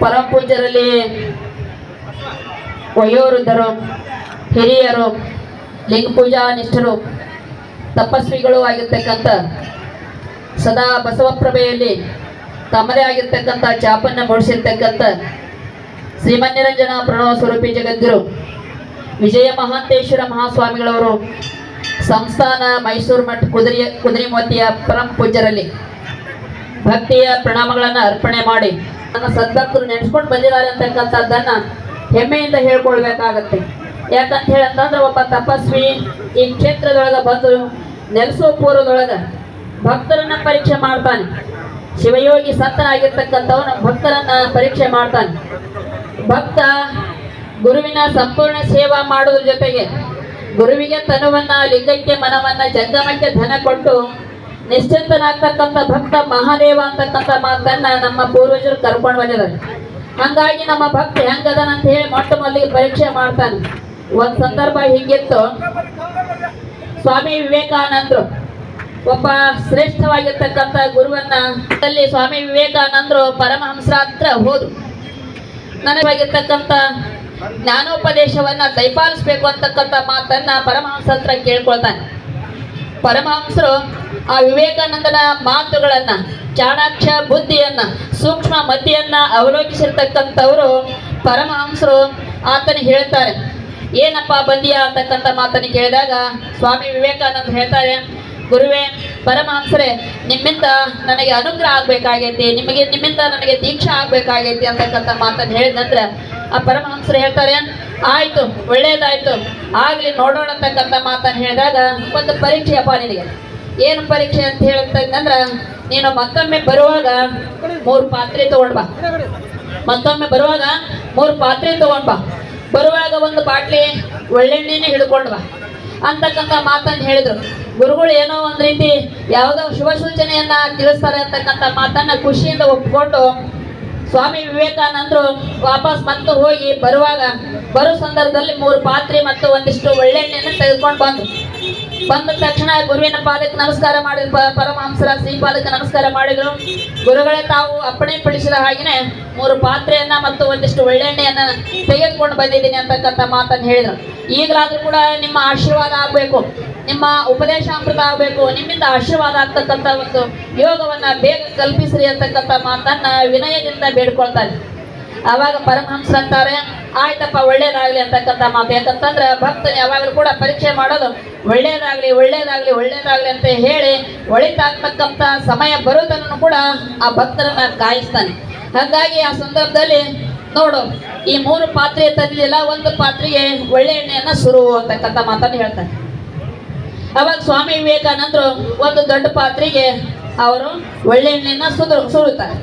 ಪರಮ ಪೂಜ್ಯರಲ್ಲಿ ವಯೋವೃದ್ಧರು ಹಿರಿಯರು, ಲಿಂಗ ಪೂಜಾ ನಿಷ್ಠರು, ತಪಸ್ವಿಗಳು ಆಗಿರ್ತಕ್ಕಂಥ ಸದಾ ಬಸವಪ್ರಭೆಯಲ್ಲಿ ತಮ್ಮದೇ ಆಗಿರ್ತಕ್ಕಂಥ ಚಾಪನ್ನ ಮೂಡಿಸಿರ್ತಕ್ಕಂಥ ಶ್ರೀಮನ್ಯರಂಜನ ಪ್ರಣವ ಸ್ವರೂಪಿ ಜಗದ್ಗುರು ವಿಜಯ ಮಹಾಂತೇಶ್ವರ ಮಹಾಸ್ವಾಮಿಗಳವರು ಸಂಸ್ಥಾನ ಮೈಸೂರು ಮಠ ಕುದುರೆ, ಕುದುರೆಮೋತಿಯ ಪರಂ ಪೂಜ್ಯರಲ್ಲಿ ಭಕ್ತಿಯ ಪ್ರಣಾಮಗಳನ್ನು ಅರ್ಪಣೆ ಮಾಡಿ ನನ್ನ ಸದ್ಭಕ್ತರು ನೆನೆಸ್ಕೊಂಡು ಬಂದಿದ್ದಾರೆ ಅಂತಕ್ಕಂಥದ್ದನ್ನ ಹೆಮ್ಮೆಯಿಂದ ಹೇಳ್ಕೊಳ್ಬೇಕಾಗತ್ತೆ. ಯಾಕಂತ ಹೇಳಂತಂದ್ರೆ ಒಬ್ಬ ತಪಸ್ವಿ ಈ ಕ್ಷೇತ್ರದೊಳಗೆ ಬಂದು ನೆಲೆಸೋ ಪೂರ್ವದೊಳಗೆ ಭಕ್ತರನ್ನ ಪರೀಕ್ಷೆ ಮಾಡ್ತಾನೆ. ಶಿವಯೋಗಿ ಸಂತನಾಗಿರ್ತಕ್ಕಂಥವನು ಭಕ್ತರನ್ನ ಪರೀಕ್ಷೆ ಮಾಡ್ತಾನೆ. ಭಕ್ತ ಗುರುವಿನ ಸಂಪೂರ್ಣ ಸೇವಾ ಮಾಡೋದ್ರ ಜೊತೆಗೆ ಗುರುವಿಗೆ ತನುವನ್ನ, ಲಿಂಗಕ್ಕೆ ಮನವನ್ನ, ಜಂಗಮಕ್ಕೆ ಧನ ಕೊಟ್ಟು ನಿಶ್ಚಿಂತನಾಗ್ತಕ್ಕಂಥ ಭಕ್ತ ಮಹಾದೇವ ಅಂತಕ್ಕಂಥ ಮಾತನ್ನ ನಮ್ಮ ಪೂರ್ವಜರು ಕರ್ಕೊಂಡು ಬಂದಿದ್ದಾರೆ. ಹಂಗಾಗಿ ನಮ್ಮ ಭಕ್ತ ಹೆಂಗದನಂತ ಹೇಳಿ ಮೊಟ್ಟ ಮೊದಲಿಗೆ ಪರೀಕ್ಷೆ ಮಾಡ್ತಾನೆ. ಒಂದು ಸಂದರ್ಭ ಹಿಂಗಿತ್ತು. ಸ್ವಾಮಿ ವಿವೇಕಾನಂದರು ಒಬ್ಬ ಶ್ರೇಷ್ಠವಾಗಿರ್ತಕ್ಕಂಥ ಗುರುವನ್ನ ಅಲ್ಲಿ ಸ್ವಾಮಿ ವಿವೇಕಾನಂದರು ಪರಮಹಂಸರ ಹತ್ರ ಹೋದ್ರು. ನನಗಾಗಿರ್ತಕ್ಕಂಥ ಜ್ಞಾನೋಪದೇಶವನ್ನ ದಯಪಾಲಿಸ್ಬೇಕು ಅಂತಕ್ಕಂಥ ಮಾತನ್ನ ಪರಮಹಂಸ ಹತ್ರ ಕೇಳ್ಕೊಳ್ತಾನೆ. ಪರಮಹಂಸರು ಆ ವಿವೇಕಾನಂದನ ಮಾತುಗಳನ್ನು, ಚಾಣಾಕ್ಷ ಬುದ್ಧಿಯನ್ನ, ಸೂಕ್ಷ್ಮ ಮತಿಯನ್ನ ಅವಲೋಕಿಸಿರ್ತಕ್ಕಂಥವರು ಪರಮಹಂಸರು ಆತನಿಗೆ ಹೇಳ್ತಾರೆ. ಏನಪ್ಪ ಬಂದಿಯಾ ಅಂತಕ್ಕಂಥ ಮಾತನ್ನು ಕೇಳಿದಾಗ ಸ್ವಾಮಿ ವಿವೇಕಾನಂದ ಹೇಳ್ತಾರೆ, ಗುರುವೇ ಪರಮಹಂಸರೇ ನಿಮ್ಮಿಂದ ನನಗೆ ಅನುಗ್ರಹ ಆಗ್ಬೇಕಾಗೈತಿ, ನಿಮಗೆ ನಿಮ್ಮಿಂದ ನನಗೆ ದೀಕ್ಷಾ ಆಗ್ಬೇಕಾಗೈತಿ ಅಂತಕ್ಕಂಥ ಮಾತನ್ನು ಹೇಳಿದಂದ್ರೆ ಆ ಪರಮಹಂಸರು ಹೇಳ್ತಾರೆ, ಆಯ್ತು, ಒಳ್ಳೇದಾಯ್ತು. ಆಗ್ಲಿ ನೋಡೋಣ ಅಂತಕ್ಕಂಥ ಮಾತನ್ನು ಹೇಳಿದಾಗ ಒಂದು ಪರೀಕ್ಷೆ ಅಪ್ಪ ನಿನಗೆ. ಏನು ಪರೀಕ್ಷೆ ಅಂತ ಹೇಳ್ತಂದ್ರ ನೀನು ಮತ್ತೊಮ್ಮೆ ಬರುವಾಗ ಮೂರು ಪಾತ್ರೆ ತಗೊಂಡ್ಬಾ ಮತ್ತೊಮ್ಮೆ ಬರುವಾಗ ಮೂರು ಪಾತ್ರೆ ತಗೊಂಡ್ಬಾ ಬರುವಾಗ ಒಂದು ಬಾಟ್ಲಿ ಒಳ್ಳೆಣ್ಣೆನೆ ಹಿಡ್ಕೊಂಡ್ವಾ ಅಂತಕ್ಕಂಥ ಮಾತನ್ನು ಹೇಳಿದ್ರು. ಗುರುಗಳು ಏನೋ ಒಂದು ರೀತಿ ಯಾವುದೋ ಶುಭ ಸೂಚನೆಯನ್ನ ತಿಳಿಸ್ತಾರೆ ಅಂತಕ್ಕಂಥ ಮಾತನ್ನು ಖುಷಿಯಿಂದ ಒಪ್ಕೊಂಡು ಸ್ವಾಮಿ ವಿವೇಕಾನಂದರು ವಾಪಸ್ ಮತ್ತು ಹೋಗಿ ಬರುವಾಗ, ಬರೋ ಸಂದರ್ಭದಲ್ಲಿ ಮೂರು ಪಾತ್ರೆ ಮತ್ತು ಒಂದಿಷ್ಟು ಒಳ್ಳೆಣ್ಣೆಯನ್ನು ತೆಗೆದುಕೊಂಡು ಬಂದ್ರು. ಬಂದ ತಕ್ಷಣ ಗುರುವಿನ ಪಾದಕ್ಕೆ ನಮಸ್ಕಾರ ಮಾಡಿದ ಪರಮಹಂಸರ ಶ್ರೀಪಾದಕ್ಕೆ ನಮಸ್ಕಾರ ಮಾಡಿದರು. ಗುರುಗಳೇ, ತಾವು ಅಪ್ಪಣೆ ಪಡಿಸಿದ ಹಾಗೆಯೇ ಮೂರು ಪಾತ್ರೆಯನ್ನ ಮತ್ತು ಒಂದಿಷ್ಟು ಒಳ್ಳೆಣ್ಣೆಯನ್ನು ತೆಗೆದುಕೊಂಡು ಬಂದಿದ್ದೀನಿ ಅಂತಕ್ಕಂಥ ಮಾತನ್ನು ಹೇಳಿದರು. ಈಗಲಾದರೂ ಕೂಡ ನಿಮ್ಮ ಆಶೀರ್ವಾದ ಆಗಬೇಕು. ನಿಮ್ಮ ಉಪದೇಶಾಮೃತ ಆಗಬೇಕು, ನಿಮ್ಮಿಂದ ಆಶೀರ್ವಾದ ಆಗ್ತಕ್ಕಂಥ ಒಂದು ಯೋಗವನ್ನ ಬೇಗ ಕಲ್ಪಿಸ್ರಿ ಅಂತಕ್ಕಂಥ ಮಾತನ್ನ ವಿನಯದಿಂದ ಬೇಡ್ಕೊಳ್ತಾರೆ. ಅವಾಗ ಪರಮಹಂಸ ಅಂತಾರೆ, ಆಯ್ತಪ್ಪ, ಒಳ್ಳೇದಾಗ್ಲಿ ಅಂತಕ್ಕಂಥ ಮಾತು. ಯಾಕಂತಂದ್ರೆ ಭಕ್ತನ ಯಾವಾಗಲೂ ಕೂಡ ಪರೀಕ್ಷೆ ಮಾಡೋದು, ಒಳ್ಳೇದಾಗ್ಲಿ ಒಳ್ಳೇದಾಗ್ಲಿ ಒಳ್ಳೇದಾಗ್ಲಿ ಅಂತ ಹೇಳಿ ಒಳಿತಾಗ್ತಕ್ಕಂಥ ಸಮಯ ಬರೋದನ್ನು ಕೂಡ ಆ ಭಕ್ತರನ್ನ ಕಾಯಿಸ್ತಾನೆ. ಹಾಗಾಗಿ ಆ ಸಂದರ್ಭದಲ್ಲಿ ನೋಡು, ಈ ಮೂರು ಪಾತ್ರೆ ತಂದಿದೆಯಲ್ಲ ಒಂದು ಪಾತ್ರೆಗೆ ಒಳ್ಳೆ ಎಣ್ಣೆಯನ್ನ ಸುರು ಅಂತಕ್ಕಂಥ ಮಾತನ್ನು ಹೇಳ್ತಾನೆ. ಅವಾಗ ಸ್ವಾಮಿ ವಿವೇಕಾನಂದರು ಒಂದು ದೊಡ್ಡ ಪಾತ್ರೆಗೆ ಅವರು ಒಳ್ಳೆ ಎಣ್ಣೆಯನ್ನ ಸುದ್ರು ಸುರುತ್ತಾರೆ,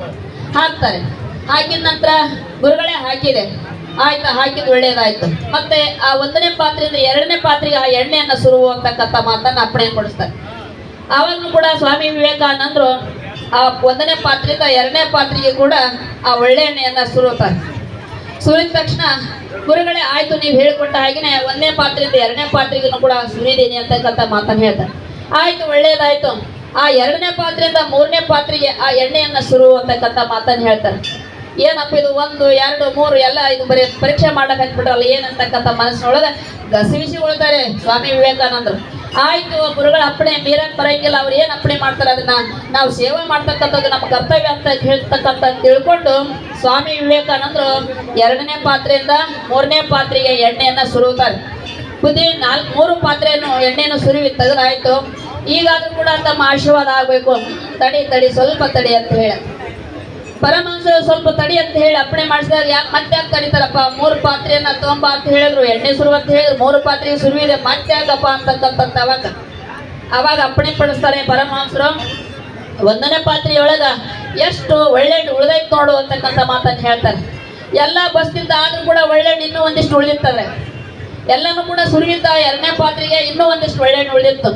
ಹಾಕ್ತಾರೆ. ಹಾಕಿದ ನಂತರ ಗುರುಗಳೇ ಹಾಕಿದೆ. ಆಯ್ತು, ಹಾಕಿದ್ ಒಳ್ಳೇದಾಯ್ತು. ಮತ್ತೆ ಆ ಒಂದನೇ ಪಾತ್ರೆಯಿಂದ ಎರಡನೇ ಪಾತ್ರೆಗೆ ಆ ಎಣ್ಣೆಯನ್ನು ಸುರುವಂತಕ್ಕಂಥ ಮಾತನ್ನು ಮಾತನ್ನ ಅಪ್ಪಣೆ ಕೊಡಿಸ್ತಾರೆ. ಆವಾಗಲೂ ಕೂಡ ಸ್ವಾಮಿ ವಿವೇಕಾನಂದರು ಆ ಒಂದನೇ ಪಾತ್ರೆಯಿಂದ ಎರಡನೇ ಪಾತ್ರೆಗೆ ಕೂಡ ಆ ಒಳ್ಳೆ ಎಣ್ಣೆಯನ್ನು ಸುರುತ್ತಾರೆ. ಸುರಿದ ತಕ್ಷಣ ಗುರುಗಳೇ, ಆಯ್ತು, ನೀವು ಹೇಳ್ಕೊಟ್ಟ ಹಾಗೆಯೇ ಒಂದನೇ ಪಾತ್ರೆಯಿಂದ ಎರಡನೇ ಪಾತ್ರೆಗೂ ಕೂಡ ಸುರಿದೀನಿ ಅಂತಕ್ಕಂಥ ಮಾತನ್ನು ಹೇಳ್ತಾರೆ. ಆಯ್ತು, ಒಳ್ಳೇದಾಯ್ತು. ಆ ಎರಡನೇ ಪಾತ್ರೆಯಿಂದ ಮೂರನೇ ಪಾತ್ರೆಗೆ ಆ ಎಣ್ಣೆಯನ್ನ ಸುರು ಅಂತಕ್ಕಂಥ ಮಾತನ್ನು ಹೇಳ್ತಾರೆ. ಏನಪ್ಪ ಇದು, ಒಂದು, ಎರಡು, ಮೂರು, ಎಲ್ಲ ಇದು ಬರೀ ಪರೀಕ್ಷೆ ಮಾಡಕ್ ಹತ್ಬಿಟ್ರಲ್ಲ ಏನಂತಕ್ಕಂಥ ಮನಸ್ಸಿನೊಳಗೆ ಉಳ್ತಾರೆ. ಸ್ವಾಮಿ ವಿವೇಕಾನಂದರು. ಆಯ್ತು, ಗುರುಗಳ, ಅಪ್ಪಣೆ ಮೀರಕ್ ಬರಂಗಿಲ್ಲ, ಅವ್ರು ಏನು ಅಪ್ಪಣೆ ಮಾಡ್ತಾರೆ ಅದನ್ನ ನಾವು ಸೇವೆ ಮಾಡ್ತಕ್ಕಂಥದ್ದು ನಮ್ಮ ಕರ್ತವ್ಯ ಅಂತ ಹೇಳ್ತಕ್ಕಂಥ ತಿಳ್ಕೊಂಡು ಸ್ವಾಮಿ ವಿವೇಕಾನಂದರು ಎರಡನೇ ಪಾತ್ರೆಯಿಂದ ಮೂರನೇ ಪಾತ್ರೆಗೆ ಎಣ್ಣೆಯನ್ನು ಸುರುತ್ತಾರೆ. ಬುದ್ಧಿ ನಾಲ್ಕು, ಮೂರು ಪಾತ್ರೆಯನ್ನು ಎಣ್ಣೆಯನ್ನು ಸುರಿವಿ, ತೆಗೆದಾಯ್ತು. ಈಗಾದರೂ ಕೂಡ ತಮ್ಮ ಆಶೀರ್ವಾದ ಆಗಬೇಕು. ತಡಿ ತಡಿ, ಸ್ವಲ್ಪ ತಡಿ ಅಂತ ಹೇಳಿ. ಪರಮಹಂಸರು ಸ್ವಲ್ಪ ತಡಿ ಅಂತ ಹೇಳಿ ಅಪ್ಪಣೆ ಮಾಡಿಸಿದಾಗ ಯಾಕೆ ಮತ್ತೆ ಯಾಕೆ ತಡಿತಾರಪ್ಪ? ಮೂರು ಪಾತ್ರೆಯನ್ನ ತಗೊಂಬ ಅಂತ ಹೇಳಿದ್ರು ಎಣ್ಣೆ ಸುರು ಅಂತ ಹೇಳಿದ್ರು, ಮೂರು ಪಾತ್ರೆಗೆ ಸುರುವಿದೆ ಮತ್ತೆ ಯಾಕಪ್ಪ ಅಂತಕ್ಕಂಥ ಅವಾಗ? ಅವಾಗ ಅಪ್ಪಣೆ ಪಡಿಸ್ತಾರೆ ಪರಮಹಂಸರು ಒಂದನೇ ಪಾತ್ರೆಯೊಳಗ ಎಷ್ಟು ಒಳ್ಳೆ ಉಳಿದೈತೆ ನೋಡು ಅಂತಕ್ಕಂಥ ಮಾತನ್ನು ಹೇಳ್ತಾರೆ. ಎಲ್ಲ ಬಸ್ತಿದ್ದ ಆದ್ರೂ ಕೂಡ ಒಳ್ಳೆ ಇನ್ನೂ ಒಂದಿಷ್ಟು ಉಳಿದಿರ್ತದೆ. ಎಲ್ಲನೂ ಕೂಡ ಸುರಿಯುತ್ತಾ ಎರಡನೇ ಪಾತ್ರೆಗೆ ಇನ್ನೂ ಒಂದಿಷ್ಟು ಒಳ್ಳೆ ಉಳಿದಿತ್ತು.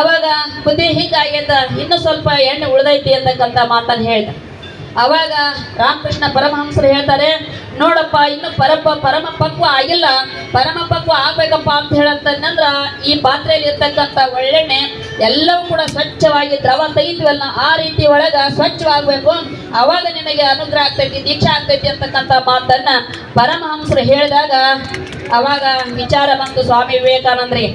ಅವಾಗ ಬುದ್ಧಿ ಹಿಂಗಾಗ್ಯದ ಇನ್ನೂ ಸ್ವಲ್ಪ ಎಣ್ಣೆ ಉಳಿದೈತಿ ಅಂತಕ್ಕಂಥ ಮಾತನ್ನು ಹೇಳ್ದ. ಅವಾಗ ರಾಮಕೃಷ್ಣ ಪರಮಹಂಸರು ಹೇಳ್ತಾರೆ, ನೋಡಪ್ಪ, ಇನ್ನು ಪರಪ, ಪರಮ ಪಕ್ವ ಆಗಿಲ್ಲ. ಪರಮ ಪಕ್ವ ಆಗ್ಬೇಕಪ್ಪ ಅಂತ ಹೇಳಂತಂದ್ರ ಈ ಪಾತ್ರೆಯಲ್ಲಿ ಇರ್ತಕ್ಕಂಥ ಒಳ್ಳೆಣ್ಣೆ ಎಲ್ಲವೂ ಕೂಡ ಸ್ವಚ್ಛವಾಗಿ, ದ್ರವ ತೆಗಿತೀವಲ್ಲ ಆ ರೀತಿ ಒಳಗ ಸ್ವಚ್ಛವಾಗಬೇಕು. ಅವಾಗ ನಿನಗೆ ಅನುಗ್ರಹ ಆಗ್ತೈತಿ, ದೀಕ್ಷಾ ಆಗ್ತೈತಿ ಅಂತಕ್ಕಂಥ ಮಾತನ್ನ ಪರಮಹಂಸರು ಹೇಳಿದಾಗ ಅವಾಗ ವಿಚಾರ ಬಂತು, ಸ್ವಾಮಿ ವಿವೇಕಾನಂದರಿಗೆ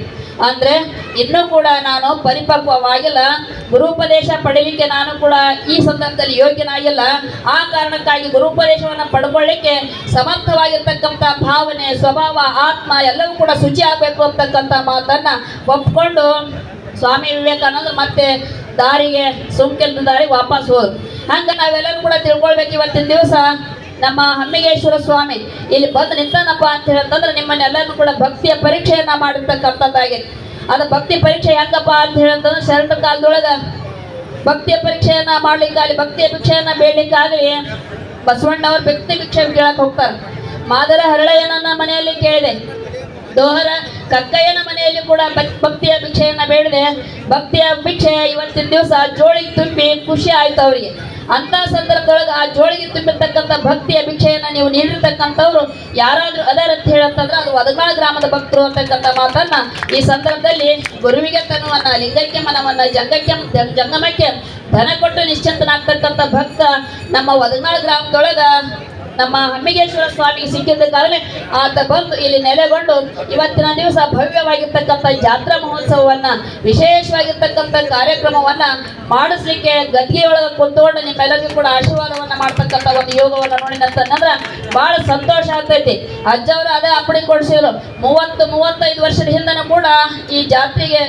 ಅಂದ್ರೆ ಇನ್ನೂ ಕೂಡ ನಾನು ಪರಿಪಕ್ವವಾಗಿಲ್ಲ. ಗುರುಪದೇಶ ಪಡೀಲಿಕ್ಕೆ ನಾನು ಕೂಡ ಈ ಸಂದರ್ಭದಲ್ಲಿ ಯೋಗ್ಯನಾಗಿಲ್ಲ. ಆ ಕಾರಣಕ್ಕಾಗಿ ಗುರುಪದೇಶವನ್ನು ಪಡ್ಕೊಳ್ಳಿಕ್ಕೆ ಸಮರ್ಥವಾಗಿರ್ತಕ್ಕಂಥ ಭಾವನೆ, ಸ್ವಭಾವ, ಆತ್ಮ ಎಲ್ಲವೂ ಕೂಡ ಶುಚಿ ಆಗಬೇಕು ಅಂತಕ್ಕಂಥ ಮಾತನ್ನ ಒಪ್ಕೊಂಡು ಸ್ವಾಮಿ ವಿವೇಕಾನಂದ ಮತ್ತೆ ದಾರಿಗೆ ಸುಮ್ಕೆಲ್ದ ದಾರಿಗೆ ವಾಪಸ್ ಹೋದ್ರು. ಹಂಗ ನಾವೆಲ್ಲರೂ ಕೂಡ ತಿಳ್ಕೊಳ್ಬೇಕು ಇವತ್ತಿನ ದಿವಸ. ನಮ್ಮ ಹಮ್ಮಿಗೇಶ್ವರ ಸ್ವಾಮಿ, ಇಲ್ಲಿ ಬಂದು ನಿಂತಾನಪ್ಪ ಅಂತ ಹೇಳಂತಂದ್ರೆ ನಿಮ್ಮನ್ನೆಲ್ಲರೂ ಕೂಡ ಭಕ್ತಿಯ ಪರೀಕ್ಷೆಯನ್ನ ಮಾಡಿರ್ತಕ್ಕಂಥದ್ದಾಗಿದೆ ಅದು ಭಕ್ತಿ ಪರೀಕ್ಷೆ ಹೆಂಗಪ್ಪ ಅಂತ ಹೇಳಂತಂದ್ರೆ ಶರಣ ಕಾಲದೊಳಗ ಭಕ್ತಿಯ ಪರೀಕ್ಷೆಯನ್ನ ಮಾಡ್ಲಿಕ್ಕಾಗಲಿ, ಭಕ್ತಿಯ ಭಿಕ್ಷೆಯನ್ನ ಬೇಡಲಿಕ್ಕಾಗಲಿ ಬಸವಣ್ಣವ್ರ ಭಕ್ತಿ ಭಿಕ್ಷೆ ಕೇಳಕ್ ಹೋಗ್ತಾರೆ. ಮಾದರ ಹರಳಯ್ಯನನ್ನ ಮನೆಯಲ್ಲಿ ಕೇಳಿದೆ. ದೋಹರ ಕಕ್ಕಯ್ಯನ ಮನೆಯಲ್ಲಿ ಕೂಡ ಭಕ್- ಭಕ್ತಿಯ ಭಿಕ್ಷೆಯನ್ನ ಬೇಡಿದೆ. ಭಕ್ತಿಯ ಭಿಕ್ಷೆ ಇವತ್ತಿನ ದಿವಸ ಜೋಳಿಗೆ ತುಂಬಿ ಖುಷಿ ಆಯ್ತು ಅವರಿಗೆ. ಅಂತ ಸಂದರ್ಭದೊಳಗೆ ಆ ಜೋಳಿಗೆ ತುಂಬಿರ್ತಕ್ಕಂಥ ಭಕ್ತಿಯ ಭಿಕ್ಷೆಯನ್ನ ನೀವು ನೀಡಿರ್ತಕ್ಕಂಥವ್ರು ಯಾರಾದ್ರೂ ಅಂತ ಹೇಳಂತಂದ್ರೆ ಅದು ವದಗಾಳ ಗ್ರಾಮದ ಭಕ್ತರು ಅಂತಕ್ಕಂಥ ಮಾತನ್ನ ಈ ಸಂದರ್ಭದಲ್ಲಿ ಗುರುವಿಗೆ ತನುವನ್ನ ಲಿಂಗಕ್ಕೆ ಮನವನ್ನ, ಜಂಗಕ್ಕೆ ಜಂಗಮಕ್ಕೆ ಧನ ಕೊಟ್ಟು ನಿಶ್ಚಿಂತನಾಗ್ತಕ್ಕಂಥ ಭಕ್ತ ನಮ್ಮ ವದಗಾಳ ಗ್ರಾಮದೊಳಗ ನಮ್ಮ ಹಮ್ಮಿಗೇಶ್ವರ ಸ್ವಾಮಿಗೆ ಕಾರಣ ಆತ ಬಂದು ಇಲ್ಲಿ ನೆಲೆಗೊಂಡು ಇವತ್ತಿನ ದಿವಸ ಭವ್ಯವಾಗಿರ್ತಕ್ಕಂಥ ಜಾತ್ರಾ ಮಹೋತ್ಸವವನ್ನ, ವಿಶೇಷವಾಗಿರ್ತಕ್ಕಂಥ ಕಾರ್ಯಕ್ರಮವನ್ನ ಮಾಡಿಸ್ಲಿಕ್ಕೆ ಗದ್ಗೆಯೊಳಗೆ ಕುಂತ್ಕೊಂಡು ನಿಮ್ಮೆಲ್ಲರಿಗೂ ಕೂಡ ಆಶೀರ್ವಾದವನ್ನ ಮಾಡ್ತಕ್ಕಂಥ ಒಂದು ಯೋಗವನ್ನು ನೋಡಿದಂತಂದ್ರ ಬಹಳ ಸಂತೋಷ ಆಗ್ತೈತಿ. ಅಜ್ಜವರು ಅದೇ ಅಪ್ಪಣೆ ಕೊಡಿಸಿದ್ರು. ಮೂವತ್ತು, ಮೂವತ್ತೈದು ವರ್ಷದ ಹಿಂದನೂ ಕೂಡ ಈ ಜಾತ್ರೆಗೆ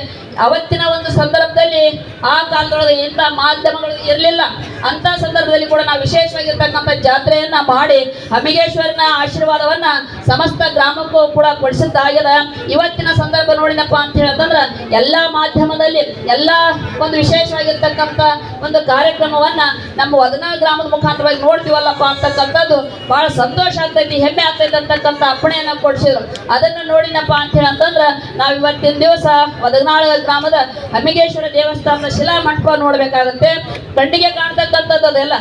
ಅವತ್ತಿನ ಒಂದು ಸಂದರ್ಭದಲ್ಲಿ ಆ ಕಾಲದೊಳಗೆ ಇಂಥ ಮಾಧ್ಯಮಗಳು ಇರಲಿಲ್ಲ. ಅಂತ ಸಂದರ್ಭದಲ್ಲಿ ಕೂಡ ನಾವು ವಿಶೇಷವಾಗಿರ್ತಕ್ಕಂಥ ಜಾತ್ರೆಯನ್ನ ಮಾಡಿ ಅಮಿಗೇಶ್ವರನ ಆಶೀರ್ವಾದವನ್ನ ಸಮಸ್ತ ಗ್ರಾಮಕ್ಕೂ ಕೂಡ ಕೊಡಿಸಿದ್ದಾಗಿದೆ ಇವತ್ತಿನ ಸಂದರ್ಭ ನೋಡಿನಪ್ಪ ಅಂತ ಹೇಳಂತಂದ್ರ ಎಲ್ಲಾ ಮಾಧ್ಯಮದಲ್ಲಿ ಎಲ್ಲಾ ಒಂದು ವಿಶೇಷವಾಗಿರ್ತಕ್ಕಂಥ ಒಂದು ಕಾರ್ಯಕ್ರಮವನ್ನ ನಮ್ಮ ವದನಾ ಗ್ರಾಮದ ಮುಖಾಂತರವಾಗಿ ನೋಡ್ತೀವಲ್ಲಪ್ಪ ಅಂತಕ್ಕಂಥದ್ದು ಬಹಳ ಸಂತೋಷ ಆಗ್ತೈತಿ, ಹೆಮ್ಮೆ ಆಗ್ತೈತಿ ಅಂತಕ್ಕಂಥ ಅಪ್ಪಣೆಯನ್ನ ಕೊಡಿಸಿದ್ರು. ಅದನ್ನ ನೋಡಿನಪ್ಪ ಅಂತ ಹೇಳಂತಂದ್ರ ನಾವು ಇವತ್ತಿನ ದಿವಸ ವದನಾಳ ಗ್ರಾಮದ ಹಮ್ಮಿಗೇಶ್ವರ ದೇವಸ್ಥಾನದ ಶಿಲಾ ಮಂಟಪ ನೋಡ್ಬೇಕಾಗತ್ತೆ ಕಣ್ಣಿಗೆ ಕಾಣ್ತಕ್ಕಂಥದ್ದು ಅದೆಲ್ಲ.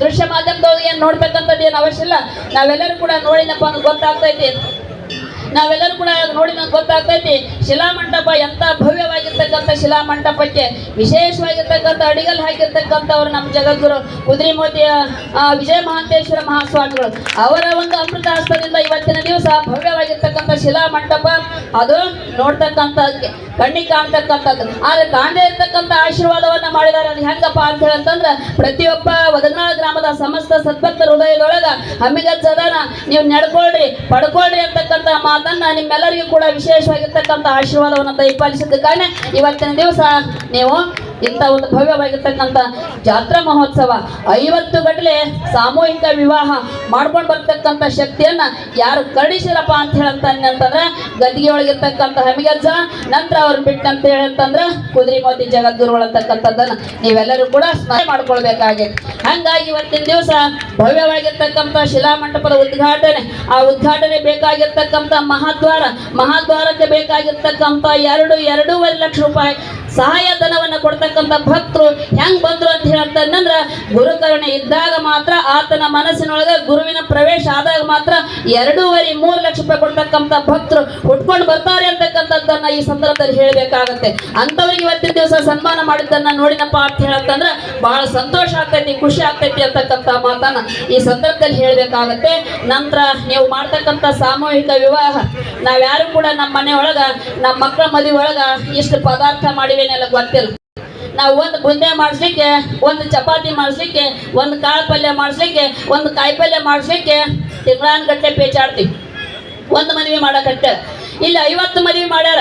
ದೃಶ್ಯ ಮಾಧ್ಯಮದವ್ರಿಗೆ ಏನ್ ನೋಡ್ಬೇಕಂತದ್ದು ಏನು ಅವಶ್ಯ ಇಲ್ಲ. ನಾವೆಲ್ಲರೂ ಕೂಡ ನೋಡಿನಪ್ಪ ಗೊತ್ತಾಗ್ತೈತಿ. ನಾವೆಲ್ಲರೂ ಕೂಡ ನೋಡಿ ನಮ್ಗೆ ಗೊತ್ತಾಗ್ತೈತಿ. ಶಿಲಾಮಂಟಪ ಎಂತ ಭವ್ಯವಾಗಿರ್ತಕ್ಕಂಥ ಶಿಲಾಮಂಟಪಕ್ಕೆ ವಿಶೇಷವಾಗಿರ್ತಕ್ಕಂಥ ಅಡಿಗಲ್ ಹಾಕಿರ್ತಕ್ಕಂಥವ್ರು ನಮ್ಮ ಜಗದ್ಗುರು ಕುದುರೆಮೋತಿಯ ವಿಜಯ ಮಹಾಂತೇಶ್ವರ ಮಹಾಸ್ವಾಮಿಗಳು. ಅವರ ಒಂದು ಅಮೃತ ಹಸ್ತದಿಂದ ಇವತ್ತಿನ ದಿವಸ ಭವ್ಯವಾಗಿರ್ತಕ್ಕಂಥ ಶಿಲಾಮಂಟಪ ಅದು ನೋಡ್ತಕ್ಕಂಥ ಕಣ್ಣಿಗೆ ಕಾಣ್ತಕ್ಕಂಥದ್ದು. ಆದ್ರೆ ಕಾಣದೇ ಇರ್ತಕ್ಕಂಥ ಆಶೀರ್ವಾದವನ್ನ ಮಾಡಿದಾರೆ ಅದು ಹೆಂಗಪ್ಪ ಅಂತ ಹೇಳಂತಂದ್ರೆ, ಪ್ರತಿಯೊಬ್ಬ ವದನಾಳ ಗ್ರಾಮದ ಸಮಸ್ತ ಸದ್ಭಕ್ತ ಹೃದಯದೊಳಗ ಹಮ್ಮಿಗಜ್ಜದನ, ನೀವು ನಡ್ಕೊಳ್ರಿ, ಪಡ್ಕೊಳ್ರಿ ಅಂತಕ್ಕಂಥ ಮಾತನ್ನ ನಿಮ್ಮೆಲ್ಲರಿಗೂ ಕೂಡ ವಿಶೇಷವಾಗಿರ್ತಕ್ಕಂಥ ಆಶೀರ್ವಾದವನ್ನು ದಯಪಾಲಿಸಿದ್ದ ಕಾರಣ ಇವತ್ತಿನ ದಿವಸ ನೀವು ಇಂಥ ಒಂದು ಭವ್ಯವಾಗಿರ್ತಕ್ಕಂಥ ಜಾತ್ರಾ ಮಹೋತ್ಸವ. ಐವತ್ತು ಗಟ್ಟಲೆ ಸಾಮೂಹಿಕ ವಿವಾಹ ಮಾಡ್ಕೊಂಡು ಬರ್ತಕ್ಕಂಥ ಶಕ್ತಿಯನ್ನ ಯಾರು ಕರುಣಿಸಿರಪ್ಪ ಅಂತ ಹೇಳಂತಂದ್ರೆ ಗದ್ದಿಗೆ ಒಳಗಿರ್ತಕ್ಕಂಥ ಹಮಿಗಜ್ಜ, ನಂತರ ಅವ್ರು ಬಿಟ್ಟಂತ ಹೇಳಂತಂದ್ರ ಕುದುರೆಮೋತಿ ಜಗದ್ಗುರುಗಳು ಅಂತಕ್ಕಂಥದ್ದನ್ನ ನೀವೆಲ್ಲರೂ ಕೂಡ ಸ್ಮರಣೆ ಮಾಡ್ಕೊಳ್ಬೇಕಾಗಿತ್ತು ಹಂಗಾಗಿ ಇವತ್ತಿನ ದಿವಸ ಭವ್ಯವಾಗಿರ್ತಕ್ಕಂಥ ಶಿಲಾಮಂಟಪದ ಉದ್ಘಾಟನೆ, ಆ ಉದ್ಘಾಟನೆ ಬೇಕಾಗಿರ್ತಕ್ಕಂಥ ಮಹಾದ್ವಾರ, ಮಹಾದ್ವಾರಕ್ಕೆ ಬೇಕಾಗಿರ್ತಕ್ಕಂಥ ಎರಡು, ಎರಡೂವರೆ ಲಕ್ಷ ರೂಪಾಯಿ ಸಹಾಯ ಧನವನ್ನು ಕೊಡ್ತಕ್ಕಂಥ ಭಕ್ತರು ಹೆಂಗ್ ಬಂದ್ರು ಅಂತ ಹೇಳ್ತಂದ್ರ ಗುರುಕರುಣೆ ಇದ್ದಾಗ ಮಾತ್ರ ಆತನ ಮನಸ್ಸಿನೊಳಗ ಗುರುವಿನ ಪ್ರವೇಶ ಆದಾಗ ಮಾತ್ರ ಎರಡೂವರೆ ಮೂರು ಲಕ್ಷ ರೂಪಾಯಿ ಕೊಡ್ತಕ್ಕಂಥ ಭಕ್ತರು ಹುಟ್ಕೊಂಡು ಬರ್ತಾರೆ ಅಂತಕ್ಕಂಥದ್ದನ್ನ ಈ ಸಂದರ್ಭದಲ್ಲಿ ಹೇಳಬೇಕಾಗತ್ತೆ. ಅಂತವ್ರಿಗೆ ಇವತ್ತಿನ ದಿವಸ ಸನ್ಮಾನ ಮಾಡಿದ್ದನ್ನ ನೋಡಿನಪ್ಪ ಅಂತ ಹೇಳಂತಂದ್ರ ಬಹಳ ಸಂತೋಷ ಆಗ್ತೈತಿ, ಖುಷಿ ಆಗ್ತೈತಿ ಅಂತಕ್ಕಂಥ ಮಾತನ್ನ ಈ ಸಂದರ್ಭದಲ್ಲಿ ಹೇಳಬೇಕಾಗತ್ತೆ. ನಂತರ ನೀವು ಮಾಡ್ತಕ್ಕಂಥ ಸಾಮೂಹಿಕ ವಿವಾಹ, ನಾವ್ಯಾರು ಕೂಡ ನಮ್ಮ ಮನೆಯೊಳಗ ನಮ್ಮ ಮಕ್ಕಳ ಮದುವೆ ಒಳಗ ಇಷ್ಟು ಪದಾರ್ಥ ಮಾಡಿವೇನೆಲ್ಲ ಗೊತ್ತಿಲ್ಲ. ನಾವು ಒಂದು ಬುಂದೆ ಮಾಡಿಸ್ಲಿಕ್ಕೆ, ಒಂದು ಚಪಾತಿ ಮಾಡಿಸ್ಲಿಕ್ಕೆ, ಒಂದು ಕಾಳು ಪಲ್ಯ ಮಾಡಿಸ್ಲಿಕ್ಕೆ, ಒಂದು ಕಾಯಿ ಪಲ್ಯ ಮಾಡಿಸ್ಲಿಕ್ಕೆ ತಿಂಗಳಾನ್ಗಟ್ಟಲೆ ಪೇಚಾಡ್ತೀವಿ. ಒಂದು ಮದುವೆ ಮಾಡಕತ್ತೆ ಇಲ್ಲಿ, ಐವತ್ತು ಮದುವೆ ಮಾಡ್ಯಾರ.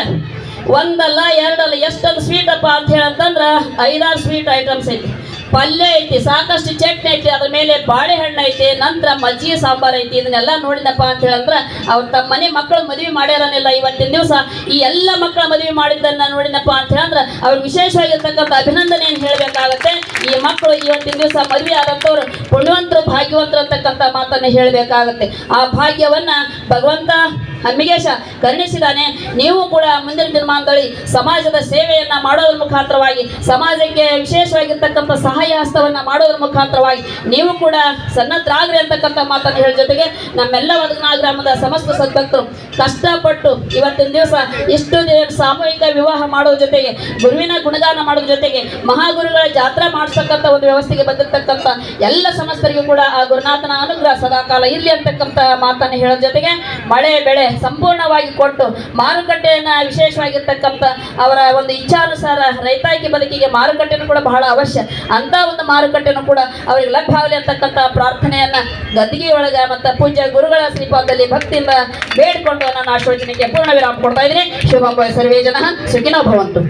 ಒಂದಲ್ಲ, ಎರಡಲ್ಲ, ಎಷ್ಟೊಂದು ಸ್ವೀಟಪ್ಪ ಅಂತ ಹೇಳಂತಂದ್ರೆ ಐದಾರು ಸ್ವೀಟ್ ಐಟಮ್ಸ್ ಐತಿ. ಪಲ್ಯ ಐತಿ, ಸಾಕಷ್ಟು ಚಟ್ನಿ ಐತಿ, ಅದ್ರ ಮೇಲೆ ಬಾಳೆಹಣ್ಣು ಐತಿ, ನಂತರ ಮಜ್ಜಿಗೆ ಸಾಂಬಾರ್ ಐತಿ, ಇದನ್ನೆಲ್ಲ ನೋಡಿದಪ್ಪ ಅಂತ ಹೇಳಂದ್ರೆ ಅವ್ರು ತಮ್ಮ ಮನೆ ಮಕ್ಕಳು ಮದುವೆ ಮಾಡ್ಯಾರನಿಲ್ಲ. ಇವತ್ತಿನ ದಿವಸ ಈ ಎಲ್ಲ ಮಕ್ಕಳ ಮದುವೆ ಮಾಡಿದ್ದನ್ನ ನೋಡಿದಪ್ಪ ಅಂತ ಹೇಳಂದ್ರ ಅವ್ರಿಗೆ ವಿಶೇಷವಾಗಿರ್ತಕ್ಕಂಥ ಅಭಿನಂದನೆಯನ್ನು ಹೇಳಬೇಕಾಗುತ್ತೆ. ಈ ಮಕ್ಕಳು ಇವತ್ತಿನ ದಿವಸ ಮದುವೆ ಆದಂಥವ್ರು ಪುಣ್ಯವಂತರು, ಭಾಗ್ಯವಂತರು ಅಂತಕ್ಕಂಥ ಮಾತನ್ನ ಹೇಳಬೇಕಾಗತ್ತೆ. ಆ ಭಾಗ್ಯವನ್ನ ಭಗವಂತ ಹಮ್ಮಿಗೇಶ ಕರುಣಿಸಿದ್ದಾನೆ. ನೀವು ಕೂಡ ಮುಂದಿನ ದಿನಮಾನದಲ್ಲಿ ಸಮಾಜದ ಸೇವೆಯನ್ನ ಮಾಡೋದ್ರ ಮುಖಾಂತರವಾಗಿ, ಸಮಾಜಕ್ಕೆ ವಿಶೇಷವಾಗಿರ್ತಕ್ಕಂಥ ಸಹಾಯ ಹಸ್ತವನ್ನ ಮಾಡೋದ್ರ ಮುಖಾಂತರವಾಗಿ, ನೀವು ಕೂಡ ಸನ್ನದ್ರಾಗ್ರಿ ಅಂತಕ್ಕಂಥ ಮಾತನ್ನು ಹೇಳ ಜೊತೆಗೆ ನಮ್ಮೆಲ್ಲ ಒದಗನಾ ಗ್ರಾಮದ ಸಮಸ್ತ ಸದ್ಭಕ್ತರು ಕಷ್ಟಪಟ್ಟು ಇವತ್ತಿನ ದಿವಸ ಇಷ್ಟು ದಿನ ಸಾಮೂಹಿಕ ವಿವಾಹ ಮಾಡೋ ಜೊತೆಗೆ, ಗುರುವಿನ ಗುಣಗಾನ ಮಾಡೋ ಜೊತೆಗೆ, ಮಹಾಗುರುಗಳ ಜಾತ್ರಾ ಮಾಡಿಸ್ತಕ್ಕಂಥ ಒಂದು ವ್ಯವಸ್ಥೆಗೆ ಬಂದಿರತಕ್ಕಂಥ ಎಲ್ಲ ಸಮಸ್ತರಿಗೂ ಕೂಡ ಆ ಗುರುನಾಥನ ಅನುಗ್ರಹ ಸದಾಕಾಲ ಇರಲಿ ಅಂತಕ್ಕಂಥ ಮಾತನ್ನು ಹೇಳೋ ಜೊತೆಗೆ ಮಳೆ ಬೆಳೆ ಸಂಪೂರ್ಣವಾಗಿ ಕೊಟ್ಟು ಮಾರುಕಟ್ಟೆಯನ್ನು ವಿಶೇಷವಾಗಿರ್ತಕ್ಕಂಥ ಅವರ ಒಂದು ಇಚ್ಛಾನುಸಾರ ರೈತಾಕಿ ಬದುಕಿಗೆ ಮಾರುಕಟ್ಟೆನೂ ಕೂಡ ಬಹಳ ಅವಶ್ಯ. ಅಂತ ಒಂದು ಮಾರುಕಟ್ಟೆನೂ ಕೂಡ ಅವರಿಗೆ ಲಭ್ಯ ಆಗಲಿ ಅಂತಕ್ಕಂಥ ಪ್ರಾರ್ಥನೆಯನ್ನ ಗದ್ದಿಗೆ ಒಳಗ ಮತ್ತು ಪೂಜ್ಯ ಗುರುಗಳ ಶ್ರೀಪಾದದಲ್ಲಿ ಭಕ್ತಿಯಿಂದ ಬೇಡಿಕೊಂಡು ನನ್ನ ಆಶೋಚನೆಗೆ ಪೂರ್ಣ ವಿರಾಮ ಕೊಡ್ತಾ ಇದ್ದೀನಿ. ಶುಭ ಸರ್ವೇ ಜನ, ಸುಖಿನೋ ಭವಂತು.